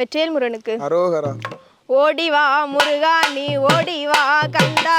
வெற்றியல் முருகனுக்கு. அரோகரா. ஓடி வா முருகா நீ ஓடி வா கந்தா